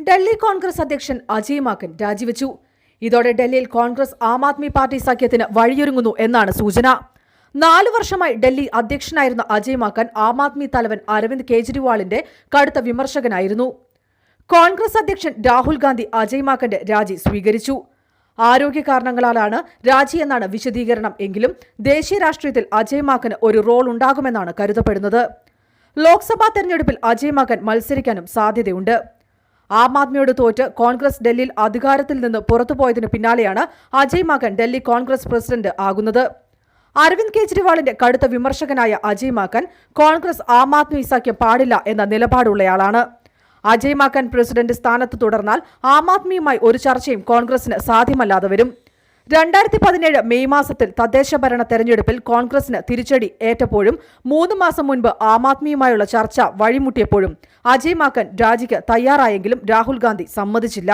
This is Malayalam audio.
ഡൽഹി കോൺഗ്രസ് അധ്യക്ഷൻ അജയ് മാക്കൻ രാജിവെച്ചു. ഇതോടെ ഡൽഹിയിൽ കോൺഗ്രസ് ആം ആദ്മി പാർട്ടി സഖ്യത്തിന് വഴിയൊരുങ്ങുന്നു എന്നാണ് സൂചന. നാലു വർഷമായി ഡൽഹി അധ്യക്ഷനായിരുന്ന അജയ് മാക്കൻ ആം ആദ്മി തലവൻ അരവിന്ദ് കെജ്രിവാളിന്റെ കടുത്ത വിമർശകനായിരുന്നു. കോൺഗ്രസ് അധ്യക്ഷൻ രാഹുൽ ഗാന്ധി അജയ് മാക്കന്റെ രാജി സ്വീകരിച്ചു. ആരോഗ്യ കാരണങ്ങളാലാണ് രാജി എന്നാണ് വിശദീകരണം എങ്കിലും ദേശീയ രാഷ്ട്രീയത്തിൽ അജയ് മാക്കന് ഒരു റോൾ ഉണ്ടാകുമെന്നാണ് കരുതപ്പെടുന്നത്. ലോക്സഭാ തെരഞ്ഞെടുപ്പിൽ അജയ് മാക്കൻ മത്സരിക്കാനും സാധ്യതയുണ്ട്. ആം ആദ്മിയോട് തോറ്റ് കോൺഗ്രസ് ഡൽഹിയിൽ അധികാരത്തിൽ നിന്ന് പുറത്തുപോയതിനു പിന്നാലെയാണ് അജയ് മാക്കൻ ഡൽഹി കോൺഗ്രസ് പ്രസിഡന്റ് ആകുന്നത്. അരവിന്ദ് കെജ്രിവാളിന്റെ കടുത്ത വിമർശകനായ അജയ് മാക്കൻ കോൺഗ്രസ് ആം ആദ്മി സഖ്യം പാടില്ല എന്ന നിലപാടുള്ളയാളാണ്. അജയ് മാക്കൻ പ്രസിഡന്റ് സ്ഥാനത്ത് തുടർന്നാൽ ആം ആദ്മിയുമായി ഒരു ചർച്ചയും കോൺഗ്രസിന് സാധ്യമല്ലാതെ വരും. രണ്ടായിരത്തി പതിനേഴ് മെയ് മാസത്തിൽ തദ്ദേശ ഭരണ തെരഞ്ഞെടുപ്പിൽ കോൺഗ്രസിന് തിരിച്ചടി ഏറ്റപ്പോഴും മൂന്ന് മാസം മുൻപ് ആം ആദ്മിയുമായുള്ള ചർച്ച വഴിമുട്ടിയപ്പോഴും അജയ് മാക്കൻ രാജിക്ക് തയ്യാറായെങ്കിലും രാഹുൽ ഗാന്ധി സമ്മതിച്ചില്ല.